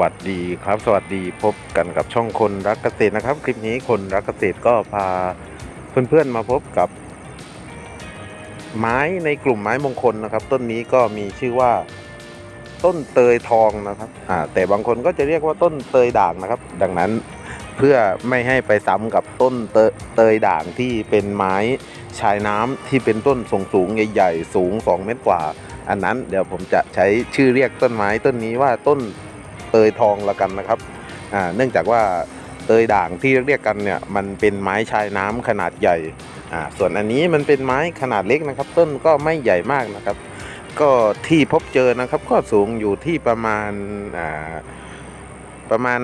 วัสดีครับ สวัสดีพบกันกับช่องคนรักเกษตรนะครับ คลิปนี้คนรักเกษตรก็พาเพื่อนๆมาพบกับ ไม้ในกลุ่มไม้มงคลนะครับ ต้นนี้ก็มีชื่อว่า ต้นเตยทองนะครับอ่าแต่บางคนก็จะเรียกว่าต้นเตยด่างนะครับ ดังนั้นเพื่อไม่ให้ไปซ้ำกับต้นเตยเตยด่างที่เป็นไม้ชายน้ำที่เป็นต้นทรงสูงใหญ่ ๆ สูง 2 เมตรกว่า อันนั้นเดี๋ยวผมจะใช้ชื่อเรียกต้นไม้ต้นนี้ว่าต้น เตยทองละกันนะครับเนื่องจากว่าเตยด่างที่เรียกกันเนี่ยมันเป็นไม้ชายน้ำขนาดใหญ่ส่วนอันนี้มันเป็นไม้ขนาดเล็กนะครับ ต้นก็ไม่ใหญ่มากนะครับ ก็ที่พบเจอนะครับก็สูงอยู่ที่ประมาณประมาณ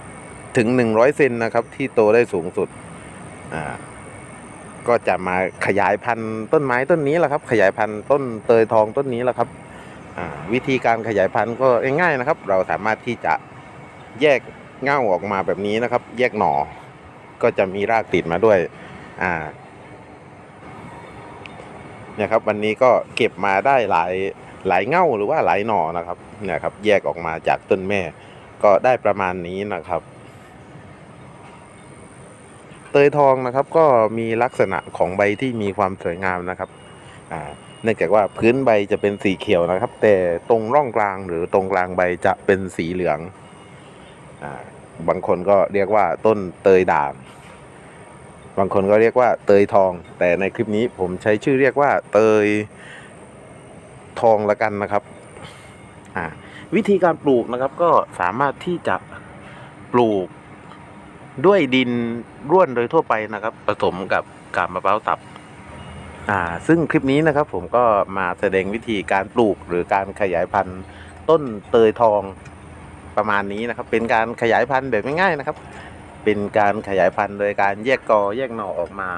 50 ถึง 100 เซนนะครับ ที่โตได้สูงสุดก็จะมาขยายพันธุ์ต้นไม้ต้นนี้แหละครับ ขยายพันธุ์ต้นเตยทองต้นนี้แหละครับ วิธีการขยายพันธุ์ก็ง่ายๆนะครับ เราสามารถที่จะแยกเง่าออกมาแบบนี้นะครับ แยกหน่อก็จะมีรากติดมาด้วยอ่าเนี่ยครับวันนี้ก็เก็บมาได้หลายหลายเง่าหรือว่าหลายหน่อนะครับเนี่ยครับ แยกออกมาจากต้นแม่ ก็ได้ประมาณนี้นะครับ เตยทองนะครับก็มีลักษณะของใบที่มีความสวยงามนะครับอ่า เนื่องจากว่าพื้นใบจะเป็นสีเขียวนะครับ แต่ตรงร่องกลางหรือตรงกลางใบจะเป็นสีเหลืองอบางคนก็เรียกว่าต้นเตยด่างบางคนก็เรียกว่าเตยทอง แต่ในคลิปนี้ผมใช้ชื่อเรียกว่าเตยทองละกันนะครับวิธีการปลูกนะครับก็สามารถที่จะปลูกด้วยดินร่วนโดยทั่วไปนะครับ ผสมกับกาบมะพร้าวสับ อ่าซึ่งคลิปนี้นะครับผมก็มาแสดงวิธีการปลูกหรือการขยายพันธุ์ต้นเตยทองประมาณนี้นะครับ เป็นการขยายพันธุ์แบบง่ายๆนะครับ เป็นการขยายพันธุ์โดยการแยกกอแยกหน่อออกมา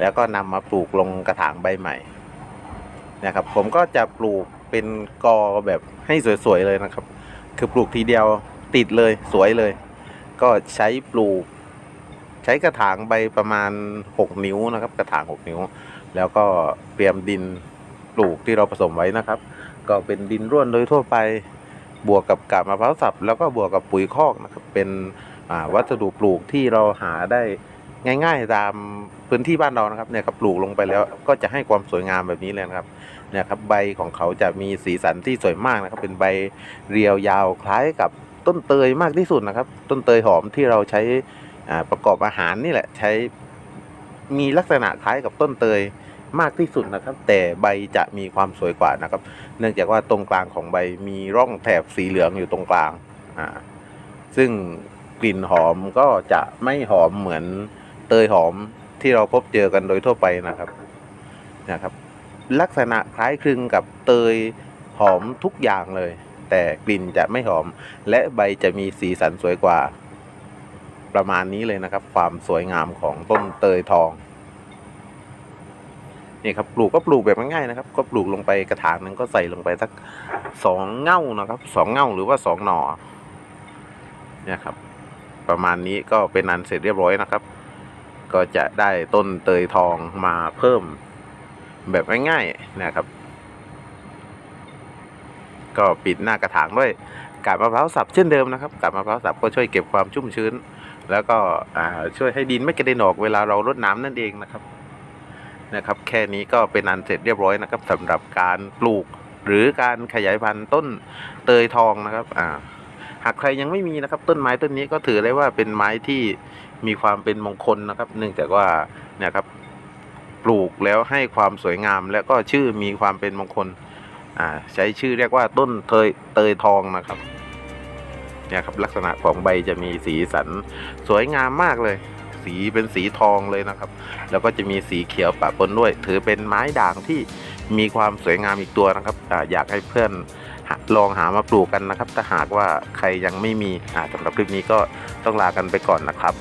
แล้วก็นำมาปลูกลงกระถางใบใหม่นะครับ ผมก็จะปลูกเป็นกอแบบให้สวยๆเลยนะครับ คือปลูกทีเดียวติดเลยสวยเลย ก็ใช้ปลูก ใช้กระถางใบประมาณ 6 นิ้วนะครับ กระถาง 6 นิ้ว แล้วก็เตรียมดินปลูกที่เราผสมไว้นะครับ ก็เป็นดินร่วนโดยทั่วไปบวกกับกาบมะพร้าวสับแล้วก็บวกกับปุ๋ยคอกนะครับเป็นวัสดุปลูกที่เราหาได้ง่าย ๆ ตามพื้นที่บ้านเรานะครับเนี่ยครับปลูกลงไปแล้วก็จะให้ความสวยงามแบบนี้เลยนะครับเนี่ยครับใบของเขาจะมีสีสันที่สวยมากนะครับเป็นใบเรียวยาวคล้ายกับต้นเตยมากที่สุดนะครับ ต้นเตยหอมที่เราใช้ ประกอบอาหารนี่แหละใช้มีลักษณะคล้ายกับต้นเตยมากที่สุดนะครับ แต่ใบจะมีความสวยกว่านะครับ เนื่องจากว่าตรงกลางของใบมีร่องแถบสีเหลืองอยู่ตรงกลางอ่าซึ่งกลิ่นหอมก็จะไม่หอมเหมือนเตยหอมที่เราพบเจอกันโดยทั่วไปนะครับนะครับ ลักษณะคล้ายคลึงกับเตยหอมทุกอย่างเลย แต่กลิ่นจะไม่หอม และใบจะมีสีสันสวยกว่า ประมาณนี้เลยนะครับ ความสวยงามของต้นเตยทองนี่ครับปลูกก็ปลูกแบบง่ายๆนะครับ ก็ปลูกลงไปกระถางนึงก็ใส่ลงไปสักสองเง่านะครับสองเง่าหรือว่าสองหน่อเนี่ยครับ ประมาณนี้ก็เป็นอันเสร็จเรียบร้อยนะครับ ก็จะได้ต้นเตยทองมาเพิ่มแบบง่ายๆนะครับ ก็ปิดหน้ากระถางด้วยกาบมะพร้าวสับเช่นเดิมนะครับกาบมะพร้าวสับก็ช่วยเก็บความชุ่มชื้น แล้วก็ช่วยให้ดินไม่กระเด็นออกเวลาเรารดน้ำนั่นเองนะครับนะครับ แค่นี้ก็เป็นอันเสร็จเรียบร้อยนะครับสำหรับการปลูกหรือการขยายพันธุ์ต้นเตยทองนะครับอ่าหากใครยังไม่มีนะครับ ต้นไม้ต้นนี้ก็ถือได้ว่าเป็นไม้ที่มีความเป็นมงคลนะครับ เนื่องจากว่าเนี่ยครับปลูกแล้วให้ความสวยงาม และก็ชื่อมีความเป็นมงคลอ่าใช้ชื่อเรียกว่าต้นเตยเตยทองนะครับ เนี่ยครับลักษณะของใบจะมีสีสันสวยงามมากเลย สีเป็นสีทองเลยนะครับ แล้วก็จะมีสีเขียวปะปนด้วย ถือเป็นไม้ด่างที่มีความสวยงามอีกตัวนะครับออยากให้เพื่อนลองหามาปลูกกันนะครับถ้าหากว่าใครยังไม่มีสำหรับคลิปนี้ก็ต้องลากันไปก่อนนะครับ